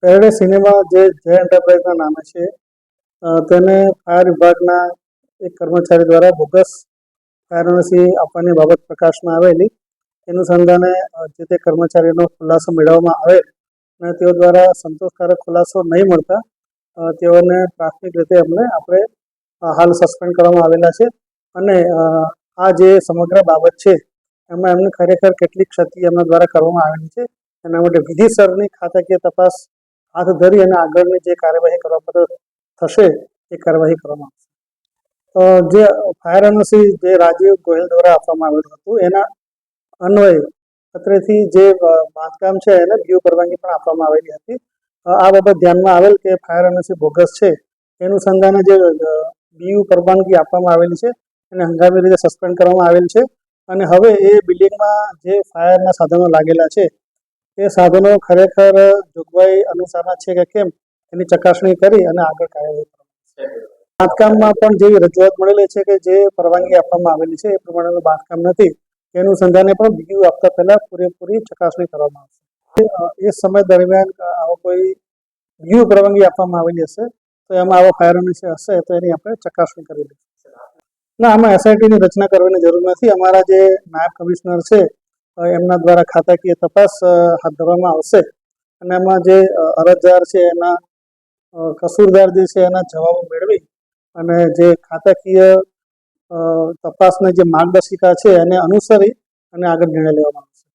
પેરેડે cinema જે જય એન્ટરપ્રાઇઝના નામે છે તેને ફાયર વિભાગના એક કર્મચારી દ્વારા બોગસ ફાયરનસી આપવાની બાબત પ્રકાશમાં આવેલી. એનું સંધાને જે તે કર્મચારીનો ખુલાસો મેળવવામાં આવે અને તેઓ દ્વારા સંતોષકારક ખુલાસો નહીં મળતા તેઓને પ્રાથમિક રીતે અમને આપણે હાલ સસ્પેન્ડ કરવામાં આવેલા છે. અને આ જે સમગ્ર બાબત છે, એમાં એમને ખરેખર કેટલી ક્ષતિ એમના દ્વારા કરવામાં આવેલી છે. એના માટે વિધિસરની ખાતાકીય તપાસ હાથ ધરી અને આગળની જે કાર્યવાહી કરવા પર થશે, એ કાર્યવાહી કરવામાં આવશે. તો જે ફાયર એનઓસી જે રાજીવ ગોહિલ દ્વારા આપવામાં આવેલું હતું, એના અન્વયે અત્રેથી જે બાંધકામ છે એને બીયુ પરવાનગી પણ આપવામાં આવેલી હતી. આ બાબત ધ્યાનમાં આવેલ કે ફાયર એનઓસી બોગસ છે એનું સંધાને જે બીયુ પરવાનગી આપવામાં આવેલી છે, એને હંગામી રીતે સસ્પેન્ડ કરવામાં આવેલ છે. અને હવે એ બિલ્ડિંગમાં જે ફાયરના સાધનો લાગેલા છે એ સાધનો ખરેખર જોગવાઈ અનુસારના છે કે કેમ એની ચકાસણી કરી અને આગળ કાર્યવાહી બાંધકામમાં પણ જેવી રજૂઆત મળેલી છે કે જે પરવાનગી આપવામાં આવેલી છે એ પ્રમાણેનું બાંધકામ નથી. એનું સંધાને પણ બીજું આપતા પહેલા પૂરેપૂરી ચકાસણી કરવામાં આવશે. એ, સમય દરમિયાન આવો કોઈ બીજું પરવાનગી આપવામાં આવેલી હશે તો એમાં આવો ફાયર હશે તો એની આપણે ચકાસણી કરી લઈશું. ના આમાં એસઆઈટીની રચના કરવાની જરૂર નથી. અમારા જે નાયબ કમિશનર છે એમના દ્વારા ખાતાકીય તપાસ હાથ ધરવામાં આવશે. અને એમાં જે અરજદાર છે એના કસૂરદાર જે છે એના જવાબો મેળવી અને જે ખાતાકીય તપાસની જે માર્ગદર્શિકા છે એને અનુસરી અને આગળ નિર્ણય લેવામાં આવશે.